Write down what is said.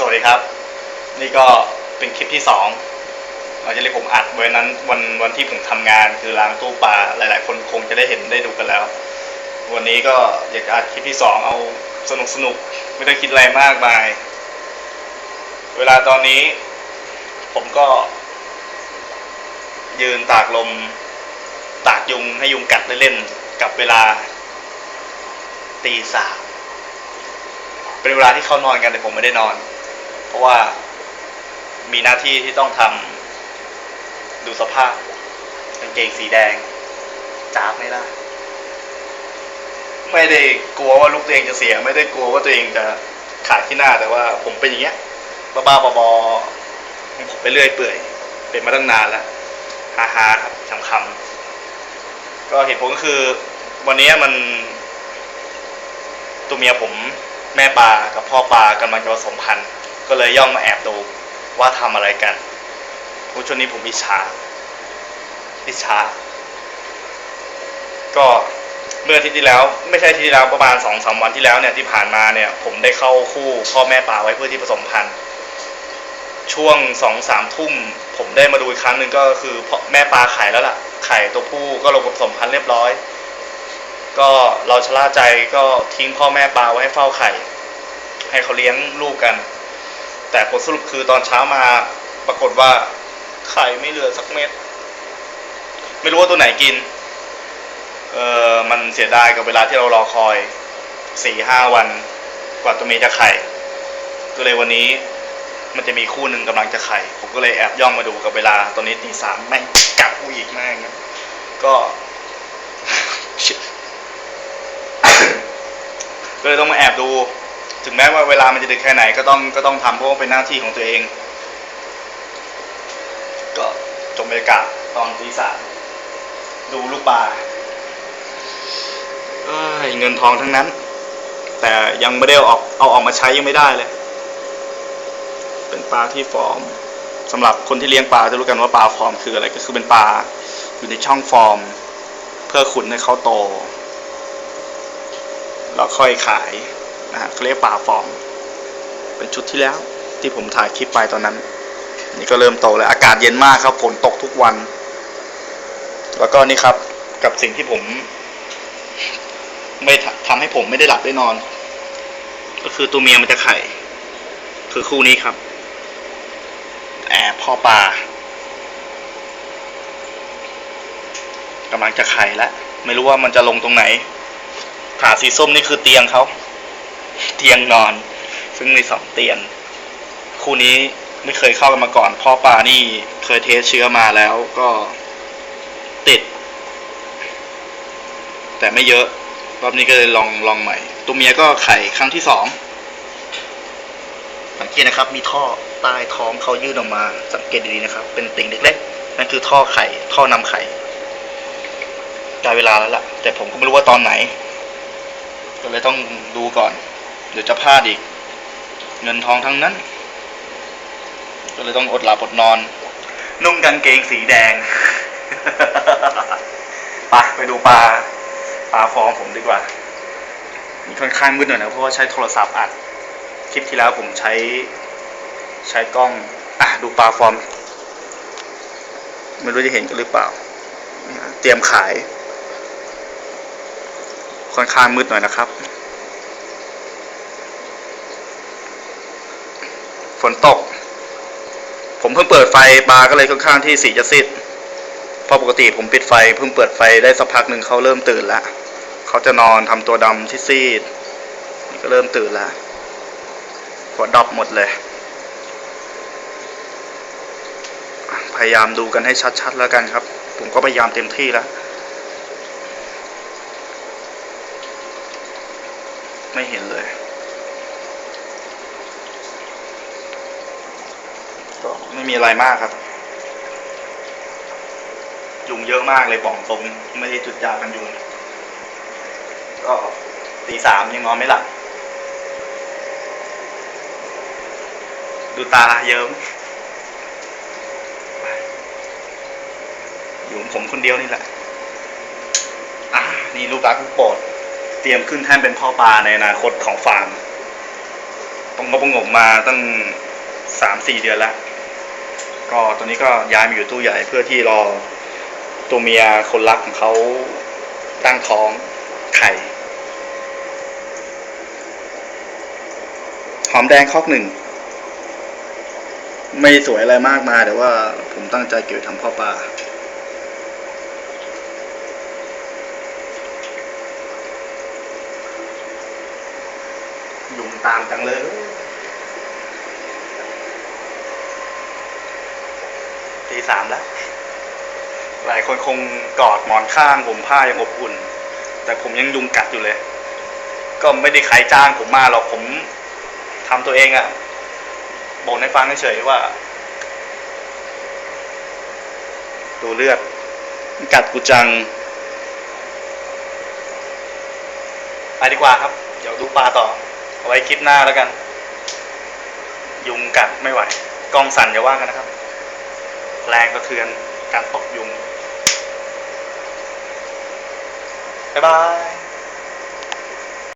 สวัสดีครับ นี่ก็เป็นคลิปที่สองหลังจากที่ผมอัดไว้นั้นวันวันที่ผมทำงานคือล้างตู้ปลาหลาย ๆ คนคงจะได้เห็นได้ดูกันแล้ว วันนี้ก็อยากจะอัดคลิปที่สองเอาสนุกสนุกไม่ได้คิดอะไรมากมาย เวลาตอนนี้ ผมก็ ยืนตากลม ตากยุงให้ยุงกัดเล่นๆกับเวลาตีสามเป็นเวลาที่เขานอนกันแต่ผมไม่ได้นอน เพราะว่ามีหน้าที่ที่ต้องทำดูสภาพกางเกงสีแดงจ้าบไม่ได้ไม่ได้กลัวว่าลูกตัวเองจะเสีย ไม่ได้กลัวว่าตัวเองจะขาดที่หน้าแต่ว่าผมเป็นอย่างเงี้ยบ้าๆบอๆของผมไปเรื่อยเปื่อย เป็นมาตั้งนานแล้วฮาฮาครับขำๆก็เหตุผลก็คือ วันนี้มันตัวเมียผมแม่ปลากับพ่อปลากำลังจะผสมพันธุ์ ก็เลยย่องมาแอบดูว่าทำอะไรกันโอ้ช่วงนี้ผมอิจฉาอิจฉาก็เมื่ออาทิตย์ที่แล้ว ไม่ใช่อาทิตย์ที่แล้วประมาณสองสามวันที่แล้วเนี่ยที่ผ่านมาเนี่ย ผมได้เข้าคู่พ่อแม่ปลาไว้เพื่อที่ผสมพันธุ์ช่วงสองสามทุ่ม ผมได้มาดูอีกครั้งหนึ่งก็คือพ่อแม่ปลาไข่แล้วล่ะ ไข่ตัวผู้ก็ลงผสมพันธุ์เรียบร้อย ก็เราชะล่าใจก็ทิ้งพ่อแม่ปลาไว้ให้เฝ้าไข่ ให้เขาเลี้ยงลูกกัน แต่ผลสรุปคือตอนเช้ามาปรากฏว่าไข่ไม่เหลือสักเม็ด ไม่รู้ว่าตัวไหนกิน เออมันเสียดายกับเวลาที่เรารอคอยสี่ห้าวันกว่าตัวเมียจะไข่ก็เลยวันนี้มันจะมีคู่หนึ่งกำลังจะไข่ ผมก็เลยแอบย่องมาดูกับเวลา ตอนนี้ตีสามแม่งกัดกูอีกแม่งก็ก็เลยต้องมาแอบดู ถึงแม้ว่าเวลามันจะดึกแค่ไหนก็ต้องก็ต้องทำเพราะว่าเป็นหน้าที่ของตัวเอง ก็จบบรรยากาศตอนตีสามดูลูกปลาเอ้ยเงินทองทั้งนั้น แต่ยังไม่ได้เอาออกเอาออกมาใช้ยังไม่ได้เลย เป็นปลาที่ฟอร์มสำหรับคนที่เลี้ยงปลาจะรู้กันว่าปลาฟอร์มคืออะไรก็คือเป็นปลาอยู่ในช่องฟอร์ม เพื่อขุนให้เขาโตแล้วค่อยขาย นะฮะเรียกปลาฟอม เป็นชุดที่แล้วที่ผมถ่ายคลิปไปตอนนั้น นี่ก็เริ่มโตแล้วอากาศเย็นมากครับฝนตกทุกวัน แล้วก็นี่ครับกับสิ่งที่ผม ไม่ทำทำให้ผมไม่ได้หลับได้นอน ก็คือตัวเมียมันจะไข่ คือคู่นี้ครับ แอบพ่อปลากำลังจะไข่แล้วไม่รู้ว่ามันจะลงตรงไหนขาสีส้มนี่คือเตียงเขา เตียงนอน ซึ่งมีสองเตียง คู่นี้ไม่เคยเข้ากันมาก่อน พ่อปานี่เคยเทสเชื้อมาแล้วก็ติด แต่ไม่เยอะ รอบนี้ก็เลยลองลองใหม่ ตัวเมียก็ไข่ครั้งที่สองสังเกตนะครับ มีท่อใต้ท้องเขายื่นออกมา สังเกตดีๆนะครับ เป็นติ่งเล็กๆ นั่นคือท่อไข่ ท่อนำไข่ได้เวลาแล้วล่ะ แต่ผมก็ไม่รู้ว่าตอนไหน ก็เลยต้องดูก่อน เดี๋ยวจะพลาดอีก เงินทองทั้งนั้น ก็เลยต้องอดหลับอดนอน นุ่งกางเกงสีแดง ไปไปดูปลา ปลาฟองผมดีกว่าค่อนข้างมืดหน่อยนะเพราะว่าใช้โทรศัพท์อัด คลิปที่แล้วผมใช้ใช้กล้อง อะ ดูปลาฟอร์มไม่รู้จะเห็นกันหรือเปล่า เตรียมขาย ค่อนข้างมืดหน่อยนะครับ ฝนตก ผมเพิ่งเปิดไฟปลาก็เลยค่อนข้างที่สีจะซีดเพราะปกติผมปิดไฟเพิ่งเปิดไฟได้สักพักหนึ่งเขาเริ่มตื่นแล้วเขาจะนอนทำตัวดำที่ซีดนี่ก็เริ่มตื่นแล้วหัวดอบหมดเลย พยายามดูกันให้ชัดๆแล้วกันครับ ผมก็พยายามเต็มที่แล้วไม่เห็นเลย ก็ไม่มีอะไรมากครับ ยุงเยอะมากเลยบอกตรงไม่ได้จุดยากันยุง ก็ตีสามยังนอนไม่หลับดูตาเยิ้มอยู่ผมคนเดียวนี่แหละ อะนี่ลูกรักลูกโปรดเตรียมขึ้นแท่นเป็นพ่อปลาในอนาคตของฟาร์มต้องก็ประงมมาตั้งสามสี่เดือนแล้ว ก็ตอนนี้ก็ย้ายมาอยู่ตู้ใหญ่เพื่อที่รอตัวเมียคนรักของเขาตั้งท้องไข่ หอมแดงคอกหนึ่ง ไม่สวยอะไรมากมายแต่ว่าผมตั้งใจเกี่ยวทำพ่อปลายุงตามจังเลย ตีสามแล้ว หลายคนคงกอดหมอนข้างผมผ้ายังอบอุ่น แต่ผมยังยุงกัดอยู่เลย ก็ไม่ได้ใครจ้างผมมาหรอกผมทำตัวเองอะบอกให้ฟังเฉยๆว่า ดูเลือด กัดกูจังไปดีกว่าครับ เดี๋ยวดูปลาต่อ เอาไว้คลิปหน้าแล้วกัน ยุงกัดไม่ไหว กล้องสั่นอย่าว่ากันนะครับ แรงกระเทือนการตกยุง บ๊ายบาย